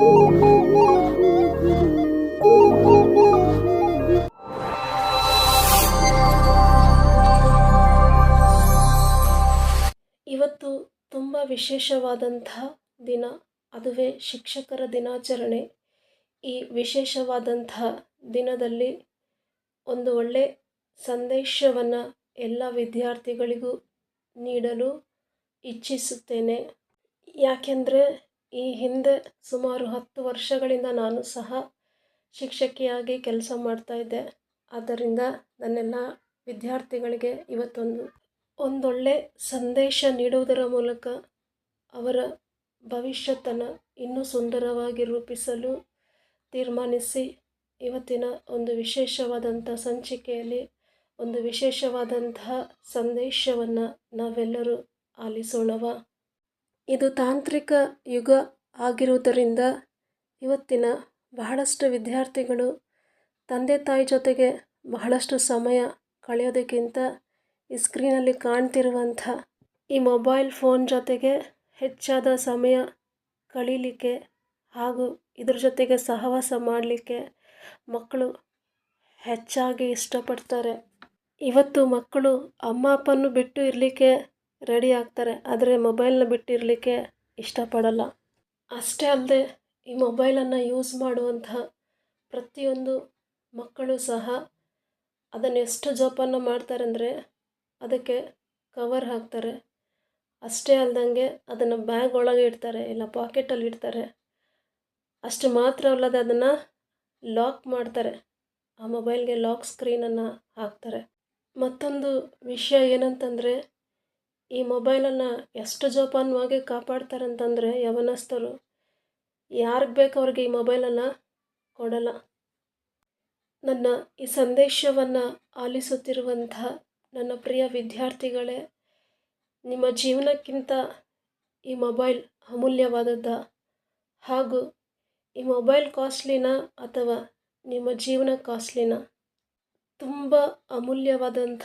ಇವತ್ತು ತುಂಬ ವಿಶೇಷವಾದಂತಹ ದಿನ, ಅದುವೇ ಶಿಕ್ಷಕರ ದಿನಾಚರಣೆ. ಈ ವಿಶೇಷವಾದಂತಹ ದಿನದಲ್ಲಿ ಒಂದು ಒಳ್ಳೆ ಸಂದೇಶವನ್ನು ಎಲ್ಲ ವಿದ್ಯಾರ್ಥಿಗಳಿಗೂ ನೀಡಲು ಇಚ್ಛಿಸುತ್ತೇನೆ. ಯಾಕೆಂದರೆ ಈ ಹಿಂದೆ ಸುಮಾರು ಹತ್ತು ವರ್ಷಗಳಿಂದ ನಾನು ಸಹ ಶಿಕ್ಷಕಿಯಾಗಿ ಕೆಲಸ ಮಾಡ್ತಾಯಿದ್ದೆ ಆದ್ದರಿಂದ ನನ್ನೆಲ್ಲ ವಿದ್ಯಾರ್ಥಿಗಳಿಗೆ ಇವತ್ತೊಂದು, ಒಂದೊಳ್ಳೆ ಸಂದೇಶ ನೀಡುವುದರ ಮೂಲಕ ಅವರ ಭವಿಷ್ಯತನ ಇನ್ನೂ ಸುಂದರವಾಗಿ ರೂಪಿಸಲು ತೀರ್ಮಾನಿಸಿ ಇವತ್ತಿನ ಒಂದು ವಿಶೇಷವಾದಂಥ ಸಂಚಿಕೆಯಲ್ಲಿ ಒಂದು ವಿಶೇಷವಾದಂತಹ ಸಂದೇಶವನ್ನು ನಾವೆಲ್ಲರೂ ಆಲಿಸೋಣವ. ಇದು ತಾಂತ್ರಿಕ ಯುಗ ಆಗಿರುವುದರಿಂದ ಇವತ್ತಿನ ಬಹಳಷ್ಟು ವಿದ್ಯಾರ್ಥಿಗಳು ತಂದೆ ತಾಯಿ ಜೊತೆಗೆ ಬಹಳಷ್ಟು ಸಮಯ ಕಳೆಯೋದಕ್ಕಿಂತ ಈ ಸ್ಕ್ರೀನಲ್ಲಿ ಕಾಣ್ತಿರುವಂಥ ಈ ಮೊಬೈಲ್ ಫೋನ್ ಜೊತೆಗೆ ಹೆಚ್ಚಾದ ಸಮಯ ಕಳೀಲಿಕ್ಕೆ ಹಾಗೂ ಇದ್ರ ಜೊತೆಗೆ ಸಹವಾಸ ಮಾಡಲಿಕ್ಕೆ ಮಕ್ಕಳು ಹೆಚ್ಚಾಗಿ ಇಷ್ಟಪಡ್ತಾರೆ. ಇವತ್ತು ಮಕ್ಕಳು ಅಮ್ಮ ಅಪ್ಪನ್ನು ಬಿಟ್ಟು ಇರಲಿಕ್ಕೆ ರೆಡಿ ಆಗ್ತಾರೆ. ಆದರೆ ಮೊಬೈಲ್ನ ಬಿಟ್ಟಿರಲಿಕ್ಕೆ ಇಷ್ಟಪಡಲ್ಲ. ಅಷ್ಟೇ ಅಲ್ಲದೆ ಈ ಮೊಬೈಲನ್ನು ಯೂಸ್ ಮಾಡುವಂತಹ ಪ್ರತಿಯೊಂದು ಮಕ್ಕಳು ಸಹ ಅದನ್ನು ಎಷ್ಟು ಜೋಪಾನ ಮಾಡ್ತಾರೆ ಅಂದರೆ ಅದಕ್ಕೆ ಕವರ್ ಹಾಕ್ತಾರೆ. ಅಷ್ಟೇ ಅಲ್ದಂಗೆ ಅದನ್ನು ಬ್ಯಾಗ್ ಒಳಗೆ ಇಡ್ತಾರೆ, ಇಲ್ಲ ಪಾಕೆಟಲ್ಲಿ ಇಡ್ತಾರೆ. ಅಷ್ಟು ಮಾತ್ರ ಅಲ್ಲದೆ ಅದನ್ನು ಲಾಕ್ ಮಾಡ್ತಾರೆ. ಆ ಮೊಬೈಲ್ಗೆ ಲಾಕ್ ಸ್ಕ್ರೀನನ್ನು ಹಾಕ್ತಾರೆ. ಮತ್ತೊಂದು ವಿಷಯ ಏನಂತಂದರೆ ಈ ಮೊಬೈಲನ್ನು ಎಷ್ಟು ಜೋಪಾನವಾಗಿ ಕಾಪಾಡ್ತಾರೆ ಅಂತಂದರೆ ಯವನಸ್ಥರು, ಯಾರಿಗೆ ಬೇಕು ಅವ್ರಿಗೆ ಈ ಮೊಬೈಲನ್ನು ಕೊಡಲ್ಲ. ನನ್ನ ಈ ಸಂದೇಶವನ್ನು ಆಲಿಸುತ್ತಿರುವಂಥ ನನ್ನ ಪ್ರಿಯ ವಿದ್ಯಾರ್ಥಿಗಳೇ, ನಿಮ್ಮ ಜೀವನಕ್ಕಿಂತ ಈ ಮೊಬೈಲ್ ಅಮೂಲ್ಯವಾದದ್ದ. ಹಾಗೂ ಈ ಮೊಬೈಲ್ ಕಾಸ್ಟ್ಲಿನ ಅಥವಾ ನಿಮ್ಮ ಜೀವನ ಕಾಸ್ಟ್ಲಿನ ತುಂಬ ಅಮೂಲ್ಯವಾದಂಥ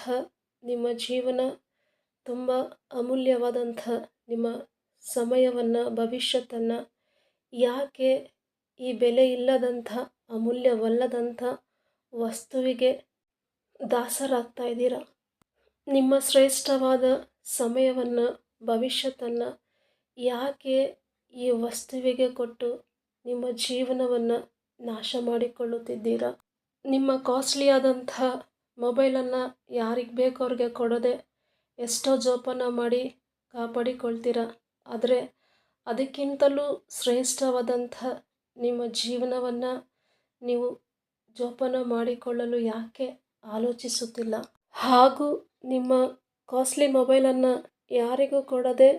ನಿಮ್ಮ ಜೀವನ ತುಂಬ ಅಮೂಲ್ಯವಾದಂಥ ನಿಮ್ಮ ಸಮಯವನ್ನು, ಭವಿಷ್ಯತ್ತನ್ನು, ಯಾಕೆ ಈ ಬೆಲೆ ಇಲ್ಲದಂಥ, ಅಮೂಲ್ಯವಲ್ಲದಂಥ ವಸ್ತುವಿಗೆ ದಾಸರಾಗ್ತಾ ಇದ್ದೀರ? ನಿಮ್ಮ ಶ್ರೇಷ್ಠವಾದ ಸಮಯವನ್ನು, ಭವಿಷ್ಯತ್ತನ್ನು ಯಾಕೆ ಈ ವಸ್ತುವಿಗೆ ಕೊಟ್ಟು ನಿಮ್ಮ ಜೀವನವನ್ನು ನಾಶ ಮಾಡಿಕೊಳ್ಳುತ್ತಿದ್ದೀರಾ? ನಿಮ್ಮ ಕಾಸ್ಟ್ಲಿಯಾದಂಥ ಮೊಬೈಲನ್ನು ಯಾರಿಗೆ ಬೇಕೋ ಅವ್ರಿಗೆ ಕೊಡದೆ ಎಷ್ಟೋ ಜೋಪಾನ ಮಾಡಿ ಕಾಪಾಡಿಕೊಳ್ತೀರ. ಆದರೆ ಅದಕ್ಕಿಂತಲೂ ಶ್ರೇಷ್ಠವಾದಂಥ ನಿಮ್ಮ ಜೀವನವನ್ನು ನೀವು ಜೋಪಾನ ಮಾಡಿಕೊಳ್ಳಲು ಯಾಕೆ ಆಲೋಚಿಸುತ್ತಿಲ್ಲ. ಹಾಗೂ ನಿಮ್ಮ ಕಾಸ್ಟ್ಲಿ ಮೊಬೈಲನ್ನು ಯಾರಿಗೂ ಕೊಡದೆ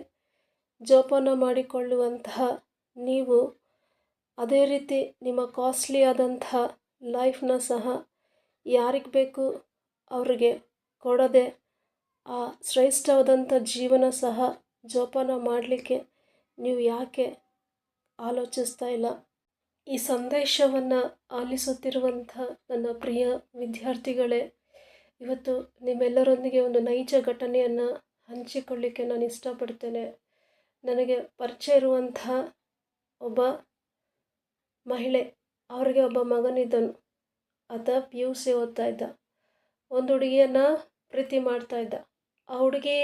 ಜೋಪಾನ ಮಾಡಿಕೊಳ್ಳುವಂತಹ ನೀವು ಅದೇ ರೀತಿ ನಿಮ್ಮ ಕಾಸ್ಟ್ಲಿ ಆದಂಥ ಲೈಫ್ನ ಸಹ ಯಾರಿಗೆ ಬೇಕು ಅವರಿಗೆ ಕೊಡದೆ ಆ ಶ್ರೇಷ್ಠವಾದಂಥ ಜೀವನ ಸಹ ಜೋಪಾನ ಮಾಡಲಿಕ್ಕೆ ನೀವು ಯಾಕೆ ಆಲೋಚಿಸ್ತಾ ಇಲ್ಲ? ಈ ಸಂದೇಶವನ್ನು ಆಲಿಸುತ್ತಿರುವಂಥ ನನ್ನ ಪ್ರಿಯ ವಿದ್ಯಾರ್ಥಿಗಳೇ, ಇವತ್ತು ನಿಮ್ಮೆಲ್ಲರೊಂದಿಗೆ ಒಂದು ನೈಜ ಘಟನೆಯನ್ನು ಹಂಚಿಕೊಳ್ಳಿಕ್ಕೆ ನಾನು ಇಷ್ಟಪಡ್ತೇನೆ. ನನಗೆ ಪರಿಚಯ ಇರುವಂಥ ಒಬ್ಬ ಮಹಿಳೆ, ಅವರಿಗೆ ಒಬ್ಬ ಮಗನಿದ್ದನು. ಆತ ಪಿ ಯು ಸಿ ಓದ್ತಾ ಇದ್ದ. ಒಂದು ಹುಡುಗಿಯನ್ನು ಪ್ರೀತಿ ಮಾಡ್ತಾ ಇದ್ದ. ಆ ಹುಡುಗಿ,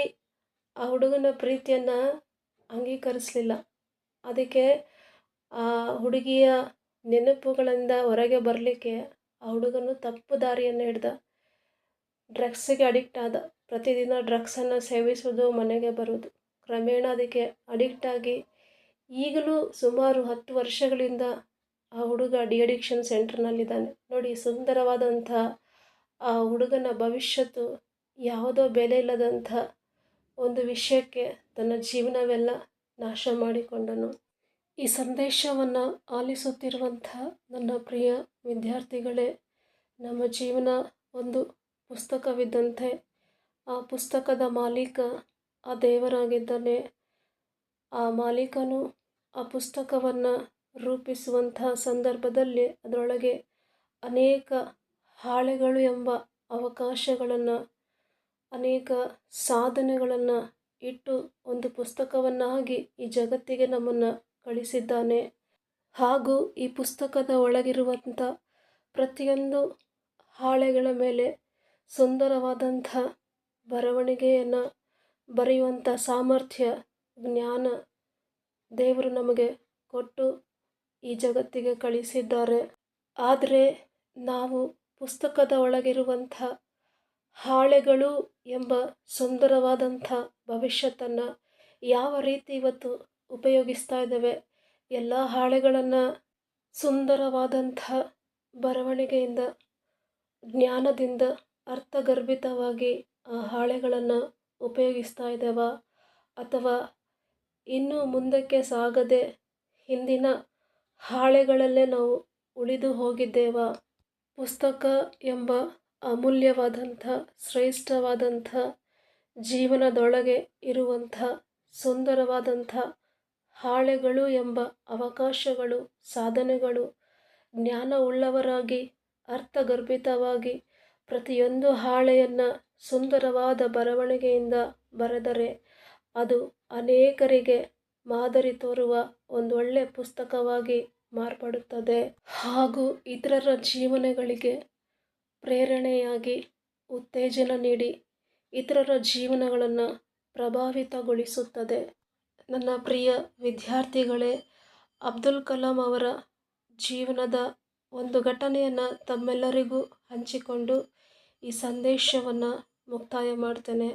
ಆ ಹುಡುಗನ ಪ್ರೀತಿಯನ್ನು ಅಂಗೀಕರಿಸಲಿಲ್ಲ. ಅದಕ್ಕೆ ಆ ಹುಡುಗಿಯ ನೆನಪುಗಳಿಂದ ಹೊರಗೆ ಬರಲಿಕ್ಕೆ ಆ ಹುಡುಗನು ತಪ್ಪು ದಾರಿಯನ್ನು ಹಿಡ್ದ. ಡ್ರಗ್ಸಿಗೆ ಅಡಿಕ್ಟ್ ಆದ. ಪ್ರತಿದಿನ ಡ್ರಗ್ಸನ್ನು ಸೇವಿಸೋದು ಮನೆಗೆ ಬರೋದು ಕ್ರಮೇಣ ಅದಕ್ಕೆ ಅಡಿಕ್ಟ್ ಆಗಿ ಈಗಲೂ ಸುಮಾರು ಹತ್ತು ವರ್ಷಗಳಿಂದ ಆ ಹುಡುಗ ಡಿ ಅಡಿಕ್ಷನ್ ಸೆಂಟರ್ನಲ್ಲಿದ್ದಾನೆ. ನೋಡಿ ಸುಂದರವಾದಂಥ ಆ ಹುಡುಗನ ಭವಿಷ್ಯತ್ತು ಯಾವುದೋ ಬೆಲೆ ಇಲ್ಲದಂಥ ಒಂದು ವಿಷಯಕ್ಕೆ ತನ್ನ ಜೀವನವೆಲ್ಲ ನಾಶ ಮಾಡಿಕೊಂಡನು. ಈ ಸಂದೇಶವನ್ನು ಆಲಿಸುತ್ತಿರುವಂಥ ನನ್ನ ಪ್ರಿಯ ವಿದ್ಯಾರ್ಥಿಗಳೇ, ನಮ್ಮ ಜೀವನ ಒಂದು ಪುಸ್ತಕವಿದ್ದಂತೆ. ಆ ಪುಸ್ತಕದ ಮಾಲೀಕ ಆ ದೇವರಾಗಿದ್ದಾನೆ. ಆ ಮಾಲೀಕನು ಆ ಪುಸ್ತಕವನ್ನು ರೂಪಿಸುವಂಥ ಸಂದರ್ಭದಲ್ಲಿ ಅದರೊಳಗೆ ಅನೇಕ ಹಾಳೆಗಳು ಎಂಬ ಅವಕಾಶಗಳನ್ನು ಅನೇಕ ಸಾಧನೆಗಳನ್ನು ಇಟ್ಟು ಒಂದು ಪುಸ್ತಕವನ್ನಾಗಿ ಈ ಜಗತ್ತಿಗೆ ನಮ್ಮನ್ನು ಕಳಿಸಿದ್ದಾನೆ. ಹಾಗೂ ಈ ಪುಸ್ತಕದ ಒಳಗಿರುವಂಥ ಪ್ರತಿಯೊಂದು ಹಾಳೆಗಳ ಮೇಲೆ ಸುಂದರವಾದಂಥ ಬರವಣಿಗೆಯನ್ನು ಬರೆಯುವಂಥ ಸಾಮರ್ಥ್ಯ, ಜ್ಞಾನ ದೇವರು ನಮಗೆ ಕೊಟ್ಟು ಈ ಜಗತ್ತಿಗೆ ಕಳಿಸಿದ್ದಾರೆ. ಆದರೆ ನಾವು ಪುಸ್ತಕದ ಒಳಗಿರುವಂಥ ಹಾಳೆಗಳು ಎಂಬ ಸುಂದರವಾದಂಥ ಭವಿಷ್ಯತ್ತನ್ನು ಯಾವ ರೀತಿ ಇವತ್ತು ಉಪಯೋಗಿಸ್ತಾ ಇದ್ದಾವೆ, ಎಲ್ಲ ಹಾಳೆಗಳನ್ನು ಸುಂದರವಾದಂಥ ಬರವಣಿಗೆಯಿಂದ, ಜ್ಞಾನದಿಂದ ಅರ್ಥಗರ್ಭಿತವಾಗಿ ಆ ಹಾಳೆಗಳನ್ನು ಉಪಯೋಗಿಸ್ತಾ ಇದ್ದಾವ ಅಥವಾ ಇನ್ನೂ ಮುಂದಕ್ಕೆ ಸಾಗದೆ ಹಿಂದಿನ ಹಾಳೆಗಳಲ್ಲೇ ನಾವು ಉಳಿದು ಹೋಗಿದ್ದೇವಾ, ಪುಸ್ತಕ ಎಂಬ ಅಮೂಲ್ಯವಾದಂಥ, ಶ್ರೇಷ್ಠವಾದಂಥ, ಜೀವನದೊಳಗೆ ಇರುವಂಥ, ಸುಂದರವಾದಂಥ ಹಾಳೆಗಳು ಎಂಬ ಅವಕಾಶಗಳು, ಸಾಧನೆಗಳು ಜ್ಞಾನವುಳ್ಳವರಾಗಿ, ಅರ್ಥಗರ್ಭಿತವಾಗಿ ಪ್ರತಿಯೊಂದು ಹಾಳೆಯನ್ನು ಸುಂದರವಾದ ಬರವಣಿಗೆಯಿಂದ ಬರೆದರೆ ಅದು ಅನೇಕರಿಗೆ ಮಾದರಿ ತೋರುವ ಒಂದೊಳ್ಳೆ ಪುಸ್ತಕವಾಗಿ ಮಾರ್ಪಡುತ್ತದೆ. ಹಾಗೂ ಇತರರ ಜೀವನಗಳಿಗೆ ಪ್ರೇರಣೆಯಾಗಿ ಉತ್ತೇಜನ ನೀಡಿ ಇತರರ ಜೀವನಗಳನ್ನು ಪ್ರಭಾವಿತಗೊಳಿಸುತ್ತದೆ. ನನ್ನ ಪ್ರಿಯ ವಿದ್ಯಾರ್ಥಿಗಳೇ, ಅಬ್ದುಲ್ ಕಲಾಂ ಅವರ ಜೀವನದ ಒಂದು ಘಟನೆಯನ್ನು ತಮ್ಮೆಲ್ಲರಿಗೂ ಹಂಚಿಕೊಂಡು ಈ ಸಂದೇಶವನ್ನು ಮುಕ್ತಾಯ ಮಾಡ್ತೇನೆ.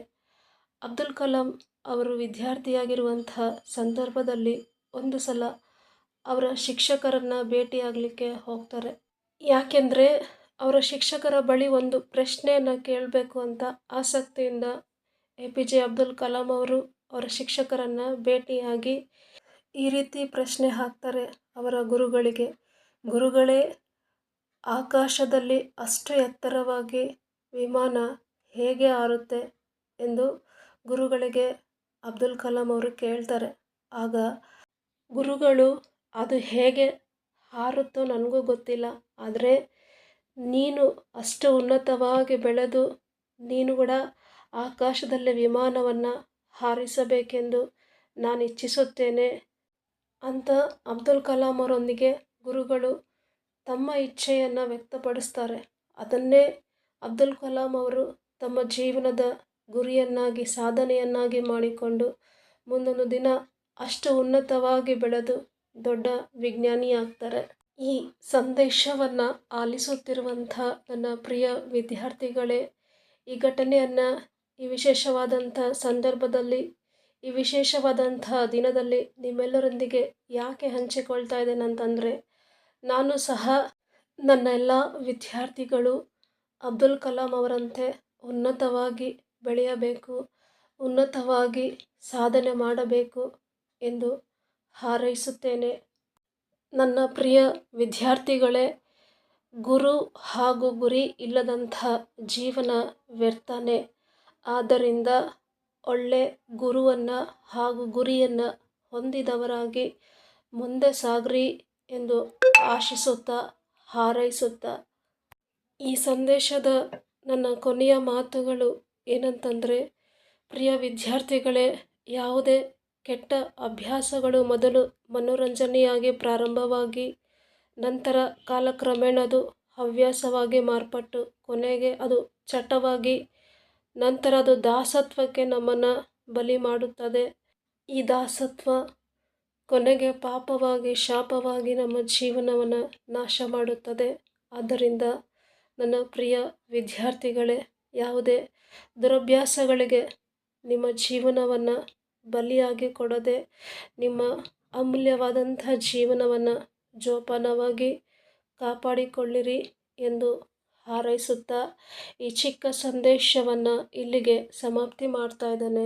ಅಬ್ದುಲ್ ಕಲಾಂ ಅವರು ವಿದ್ಯಾರ್ಥಿಯಾಗಿರುವಂತಹ ಸಂದರ್ಭದಲ್ಲಿ ಒಂದು ಸಲ ಅವರ ಶಿಕ್ಷಕರನ್ನು ಭೇಟಿಯಾಗಲಿಕ್ಕೆ ಹೋಗ್ತಾರೆ. ಯಾಕೆಂದರೆ ಅವರ ಶಿಕ್ಷಕರ ಬಳಿ ಒಂದು ಪ್ರಶ್ನೆಯನ್ನು ಕೇಳಬೇಕು ಅಂತ ಆಸಕ್ತಿಯಿಂದ A P J Abdul Kalam ಅವರು ಅವರ ಶಿಕ್ಷಕರನ್ನು ಭೇಟಿಯಾಗಿ ಈ ರೀತಿ ಪ್ರಶ್ನೆ ಹಾಕ್ತಾರೆ ಅವರ ಗುರುಗಳಿಗೆ. ಗುರುಗಳೇ, ಆಕಾಶದಲ್ಲಿ ಅಷ್ಟು ಎತ್ತರವಾಗಿ ವಿಮಾನ ಹೇಗೆ ಹಾರುತ್ತೆ ಎಂದು ಗುರುಗಳಿಗೆ ಅಬ್ದುಲ್ ಕಲಾಂ ಅವರು ಕೇಳ್ತಾರೆ. ಆಗ, ಗುರುಗಳು, ಅದು ಹೇಗೆ ಹಾರುತ್ತೋ ನನಗೂ ಗೊತ್ತಿಲ್ಲ. ಆದರೆ ನೀನು ಅಷ್ಟು ಉನ್ನತವಾಗಿ ಬೆಳೆದು ನೀನು ಕೂಡ ಆಕಾಶದಲ್ಲಿ ವಿಮಾನವನ್ನು ಹಾರಿಸಬೇಕೆಂದು ನಾನು ಇಚ್ಛಿಸುತ್ತೇನೆ ಅಂತ ಅಬ್ದುಲ್ ಕಲಾಂ ಅವರೊಂದಿಗೆ ಗುರುಗಳು ತಮ್ಮ ಇಚ್ಛೆಯನ್ನು ವ್ಯಕ್ತಪಡಿಸ್ತಾರೆ. ಅದನ್ನೇ ಅಬ್ದುಲ್ ಕಲಾಂ ಅವರು ತಮ್ಮ ಜೀವನದ ಗುರಿಯನ್ನಾಗಿ, ಸಾಧನೆಯನ್ನಾಗಿ ಮಾಡಿಕೊಂಡು ಮುಂದೊಂದು ದಿನ ಅಷ್ಟು ಉನ್ನತವಾಗಿ ಬೆಳೆದು ದೊಡ್ಡ ವಿಜ್ಞಾನಿಯಾಗ್ತಾರೆ. ಈ ಸಂದೇಶವನ್ನು ಆಲಿಸುತ್ತಿರುವಂಥ ನನ್ನ ಪ್ರಿಯ ವಿದ್ಯಾರ್ಥಿಗಳೇ, ಈ ಘಟನೆಯನ್ನು, ಈ ವಿಶೇಷವಾದಂಥ ಸಂದರ್ಭದಲ್ಲಿ, ಈ ವಿಶೇಷವಾದಂಥ ದಿನದಲ್ಲಿ ನಿಮ್ಮೆಲ್ಲರೊಂದಿಗೆ ಯಾಕೆ ಹಂಚಿಕೊಳ್ತಾ ಇದ್ದೇನೆ ಅಂತಂದರೆ, ನಾನು ಸಹ ನನ್ನ ಎಲ್ಲ ವಿದ್ಯಾರ್ಥಿಗಳು ಅಬ್ದುಲ್ ಕಲಾಂ ಅವರಂತೆ ಉನ್ನತವಾಗಿ ಬೆಳೆಯಬೇಕು, ಉನ್ನತವಾಗಿ ಸಾಧನೆ ಮಾಡಬೇಕು ಎಂದು ಹಾರೈಸುತ್ತೇನೆ. ನನ್ನ ಪ್ರಿಯ ವಿದ್ಯಾರ್ಥಿಗಳೇ, ಗುರು ಹಾಗೂ ಗುರಿ ಇಲ್ಲದಂಥ ಜೀವನ ವ್ಯರ್ಥನೇ. ಆದ್ದರಿಂದ ಒಳ್ಳೆ ಗುರುವನ್ನು ಹಾಗೂ ಗುರಿಯನ್ನು ಹೊಂದಿದವರಾಗಿ ಮುಂದೆ ಸಾಗ್ರಿ ಎಂದು ಆಶಿಸುತ್ತಾ ಹಾರೈಸುತ್ತಾ. ಈ ಸಂದೇಶದ ನನ್ನ ಕೊನೆಯ ಮಾತುಗಳು ಏನಂತಂದರೆ, ಪ್ರಿಯ ವಿದ್ಯಾರ್ಥಿಗಳೇ, ಯಾವುದೇ ಕೆಟ್ಟ ಅಭ್ಯಾಸಗಳು ಮೊದಲು ಮನೋರಂಜನೆಯಾಗಿ ಪ್ರಾರಂಭವಾಗಿ ನಂತರ ಕಾಲಕ್ರಮೇಣ ಅದು ಹವ್ಯಾಸವಾಗಿ ಮಾರ್ಪಟ್ಟು, ಕೊನೆಗೆ ಅದು ಚಟವಾಗಿ ನಂತರ ಅದು ದಾಸತ್ವಕ್ಕೆ ನಮ್ಮನ್ನು ಬಲಿ ಮಾಡುತ್ತದೆ. ಈ ದಾಸತ್ವ ಕೊನೆಗೆ ಪಾಪವಾಗಿ, ಶಾಪವಾಗಿ ನಮ್ಮ ಜೀವನವನ್ನು ನಾಶ ಮಾಡುತ್ತದೆ. ಆದ್ದರಿಂದ ನನ್ನ ಪ್ರಿಯ ವಿದ್ಯಾರ್ಥಿಗಳೇ, ಯಾವುದೇ ದುರಭ್ಯಾಸಗಳಿಗೆ ನಿಮ್ಮ ಜೀವನವನ್ನು ಬಲಿಯಾಗಿ ಕೊಡದೆ ನಿಮ್ಮ ಅಮೂಲ್ಯವಾದಂಥ ಜೀವನವನ್ನು ಜೋಪಾನವಾಗಿ ಕಾಪಾಡಿಕೊಳ್ಳಿರಿ ಎಂದು ಹಾರೈಸುತ್ತಾ ಈ ಚಿಕ್ಕ ಸಂದೇಶವನ್ನು ಇಲ್ಲಿಗೆ ಸಮಾಪ್ತಿ ಮಾಡ್ತಾ ಇದ್ದೇನೆ.